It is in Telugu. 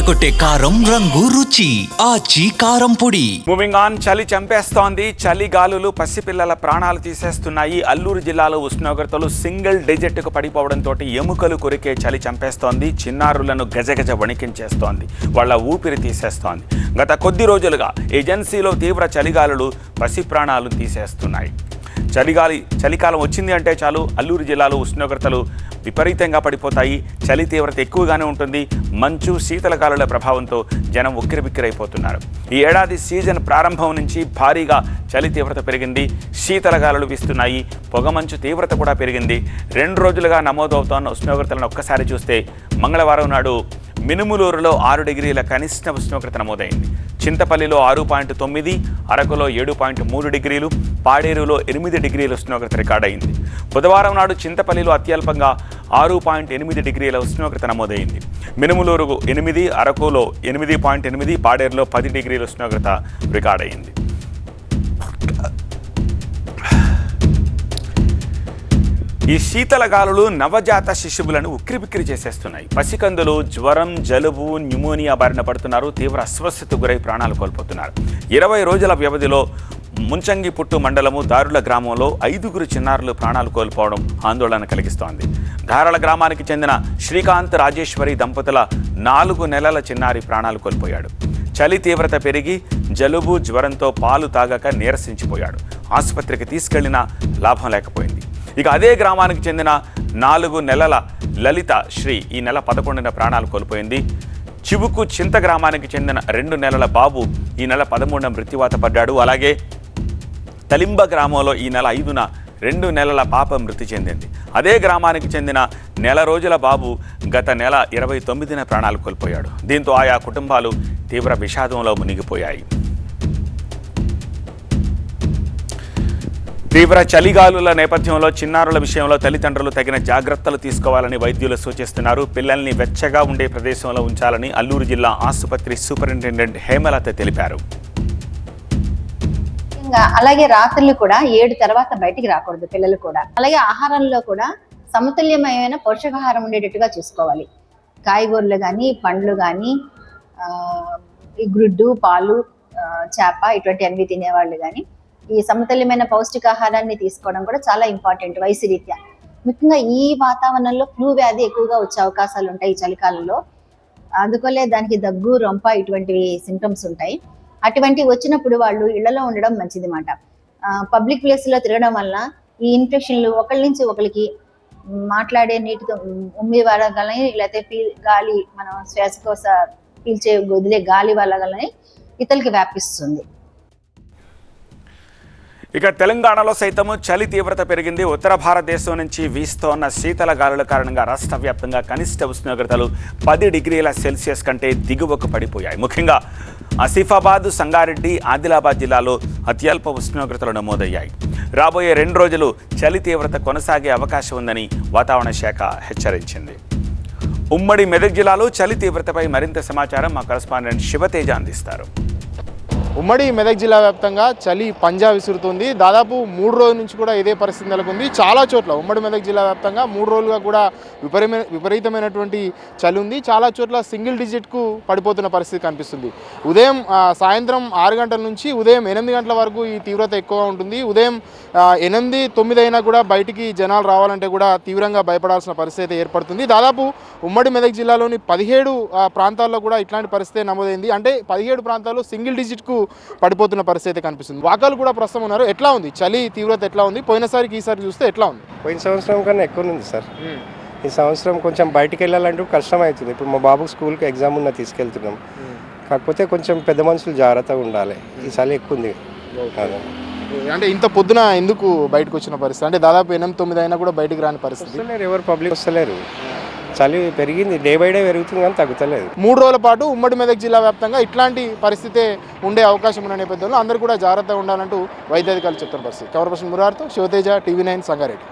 అదరగొట్టే కారం రంగు రుచి ఆచి కారం పొడి. మూవింగ్ ఆన్ చలి చంపేస్తోంది. చలి గాలులు పసిపిల్లల ప్రాణాలు తీసేస్తున్నాయి. అల్లూరు జిల్లాలో ఉష్ణోగ్రతలు సింగిల్ డిజిట్కు పడిపోవడంతో ఎముకలు కొరికే చలి చంపేస్తోంది. చిన్నారులను గజగజ వణికించేస్తోంది. వాళ్ళ ఊపిరి తీసేస్తోంది. గత కొద్ది రోజులుగా ఏజెన్సీలో తీవ్ర చలిగాలులు పసి ప్రాణాలు తీసేస్తున్నాయి. చలిగాలి చలికాలం వచ్చింది అంటే చాలు. అల్లూరు జిల్లాలో ఉష్ణోగ్రతలు విపరీతంగా పడిపోతాయి. చలి తీవ్రత ఎక్కువగానే ఉంటుంది. మంచు శీతలగాలుల ప్రభావంతో జనం ఉక్కిరిబిక్కిరైపోతున్నారు. ఈ ఏడాది సీజన్ ప్రారంభం నుంచి భారీగా చలి తీవ్రత పెరిగింది. శీతలగాలులు వీస్తున్నాయి. పొగమంచు తీవ్రత కూడా పెరిగింది. రెండు రోజులుగా నమోదవుతోన్న ఉష్ణోగ్రతలను ఒక్కసారి చూస్తే మంగళవారం నాడు మినుములూరులో ఆరు డిగ్రీల కనిష్ట ఉష్ణోగ్రత నమోదైంది. చింతపల్లిలో ఆరు పాయింట్ తొమ్మిది అరకులో ఏడు పాయింట్ మూడు డిగ్రీలు పాడేరులో ఎనిమిది డిగ్రీల ఉష్ణోగ్రత రికార్డైంది బుధవారం నాడు చింతపల్లిలో అత్యల్పంగా ఆరు పాయింట్ ఎనిమిది డిగ్రీల ఉష్ణోగ్రత నమోదైంది. మినుములూరు ఎనిమిది అరకులో ఎనిమిది పాయింట్ ఎనిమిది పాడేరులో పది డిగ్రీల ఉష్ణోగ్రత రికార్డైంది ఈ శీతల గాలులు నవజాత శిశువులను ఉక్కిరిబిక్కిరి చేసేస్తున్నాయి. పసికందులు జ్వరం జలుబు న్యూమోనియా బారిన పడుతున్నారు. తీవ్ర అస్వస్థతకు గురై ప్రాణాలు కోల్పోతున్నారు. ఇరవై రోజుల వ్యవధిలో ముంచంగి పుట్టు మండలము దారుల గ్రామంలో ఐదుగురు చిన్నారులు ప్రాణాలు కోల్పోవడం ఆందోళన కలిగిస్తోంది. ధారల గ్రామానికి చెందిన శ్రీకాంత్ రాజేశ్వరి దంపతుల నాలుగు నెలల చిన్నారి ప్రాణాలు కోల్పోయాడు. చలి తీవ్రత పెరిగి జలుబు జ్వరంతో పాలు తాగక నీరసించిపోయాడు. ఆసుపత్రికి తీసుకెళ్ళినా లాభం లేకపోయింది. ఇక అదే గ్రామానికి చెందిన నాలుగు నెలల లలిత శ్రీ ఈ నెల పదకొండున ప్రాణాలు కోల్పోయింది. చివుకు చింత గ్రామానికి చెందిన రెండు నెలల బాబు ఈ నెల పదమూడున మృత్యువాత పడ్డాడు. అలాగే తలింబ గ్రామంలో ఈ నెల ఐదున రెండు నెలల పాప మృతి చెందింది. అదే గ్రామానికి చెందిన నెల రోజుల బాబు గత నెల ఇరవై తొమ్మిదిన ప్రాణాలు కోల్పోయాడు. దీంతో ఆయా కుటుంబాలు తీవ్ర విషాదంలో మునిగిపోయాయి. తీవ్ర చలిగాలుల నేపథ్యంలో చిన్నారుల విషయంలో తల్లిదండ్రులు తగిన జాగ్రత్తలు తీసుకోవాలని వైద్యులు సూచిస్తున్నారు. పిల్లల్ని వెచ్చగా ఉండే ప్రదేశంలో ఉంచాలని అల్లూరు జిల్లా ఆసుపత్రి సూపరింటెండెంట్ హేమలత తెలిపారు. ఇంకా అలాగే రాత్రులు కూడా ఏడు తర్వాత బయటికి రాకూడదు పిల్లలు కూడా. అలాగే ఆహారంలో కూడా సమతుల్యమైన పోషకాహారం ఉండేటట్టుగా చూసుకోవాలి. కాయగూరలు కానీ పండ్లు కానీ ఈ గుడ్డు పాలు చేప ఇటువంటి అన్ని తినేవాళ్ళు కానీ ఈ సమతుల్యమైన పౌష్టికాహారాన్ని తీసుకోవడం కూడా చాలా ఇంపార్టెంట్ వయసు రీత్యా. ముఖ్యంగా ఈ వాతావరణంలో ఫ్లూ వ్యాధి ఎక్కువగా వచ్చే అవకాశాలు ఉంటాయి ఈ చలికాలంలో. అందుకోలే దానికి దగ్గు రొంప ఇటువంటివి సింటమ్స్ ఉంటాయి. అటువంటి వచ్చినప్పుడు వాళ్ళు ఇళ్ళలో ఉండడం మంచిది మాట పబ్లిక్ ప్లేస్లో తిరగడం వల్ల ఈ ఇన్ఫెక్షన్లు ఒకళ్ళ నుంచి ఒకరికి మాట్లాడే నీటితో ఉమ్మి వలగలని లేకపోతే పీ గాలి మనం శ్వాసకోశ పీల్చే వదిలే గాలి వలగలని ఇతరులకి వ్యాపిస్తుంది. ఇక తెలంగాణలో సైతము చలి తీవ్రత పెరిగింది. ఉత్తర భారతదేశం నుంచి వీస్తోన్న శీతల గాలుల కారణంగా రాష్ట్ర వ్యాప్తంగా కనిష్ట ఉష్ణోగ్రతలు పది డిగ్రీల సెల్సియస్ కంటే దిగువకు పడిపోయాయి. ముఖ్యంగా ఆసిఫాబాద్ సంగారెడ్డి ఆదిలాబాద్ జిల్లాలో అత్యల్ప ఉష్ణోగ్రతలు నమోదయ్యాయి. రాబోయే రెండు రోజులు చలి తీవ్రత కొనసాగే అవకాశం ఉందని వాతావరణ శాఖ హెచ్చరించింది. ఉమ్మడి మెదక్ జిల్లాలో చలి తీవ్రతపై మరింత సమాచారం మా కరస్పాండెంట్ శివతేజ అందిస్తారు. ఉమ్మడి మెదక్ జిల్లా వ్యాప్తంగా చలి పంజా విసురుతుంది. దాదాపు మూడు రోజుల నుంచి కూడా ఇదే పరిస్థితి నెలకొంది. చాలా చోట్ల ఉమ్మడి మెదక్ జిల్లా వ్యాప్తంగా మూడు రోజులుగా కూడా విపరీతమైన విపరీతమైనటువంటి చలి ఉంది. చాలా చోట్ల సింగిల్ డిజిట్కు పడిపోతున్న పరిస్థితి కనిపిస్తుంది. ఉదయం సాయంత్రం ఆరు గంటల నుంచి ఉదయం ఎనిమిది గంటల వరకు ఈ తీవ్రత ఎక్కువగా ఉంటుంది. ఉదయం ఎనిమిది తొమ్మిది అయినా కూడా బయటికి జనాలు రావాలంటే కూడా తీవ్రంగా భయపడాల్సిన పరిస్థితి ఏర్పడుతుంది. దాదాపు ఉమ్మడి మెదక్ జిల్లాలోని పదిహేడు ప్రాంతాల్లో కూడా ఇట్లాంటి పరిస్థితి నమోదైంది. అంటే పదిహేడు ప్రాంతాల్లో సింగిల్ డిజిట్కు పడిపోతున్న పరిస్థితి కనిపిస్తుంది. వాకాలు కూడా ప్రస్తుతం ఉన్నారు. ఎట్లా ఉంది? చలి తీవ్రత ఎట్లా ఉంది? పోయినసారికి ఈసారి చూస్తే ఎట్లా ఉంది? పోయిన సంవత్సరం కన్నా ఎక్కువ ఉంది సార్. ఈ సంవత్సరం కొంచెం బయటికి వెళ్ళాలంటే కష్టం అవుతుంది. ఇప్పుడు మా బాబుకి స్కూల్కి ఎగ్జామ్ ఉన్న తీసుకెళ్తున్నాం. కాకపోతే కొంచెం పెద్ద మనుషులు జాగ్రత్తగా ఉండాలి. ఈ చలి ఎక్కువ ఉంది. అంటే ఇంత పొద్దున ఎందుకు బయటకు వచ్చిన పరిస్థితి? అంటే దాదాపు ఎనిమిది తొమ్మిది అయినా కూడా బయటికి రాని పరిస్థితి. ఎవరు పబ్లిక్ వస్తలేరు. చలి పెరిగింది డే బై డే పెరుగుతుంది కానీ తగ్గుతలేదు. మూడు రోజుల పాటు ఉమ్మడి మెదక్ జిల్లా వ్యాప్తంగా ఇట్లాంటి పరిస్థితే ఉండే అవకాశం ఉన్న నేపథ్యంలో అందరూ కూడా జాగ్రత్తగా ఉండాలంటూ వైద్యాధికారులు చెప్తున్న పరిస్థితి. కవర్ పర్సన్ మురార్తో శివతేజ టీవీ నైన్ సంగారెడ్డి.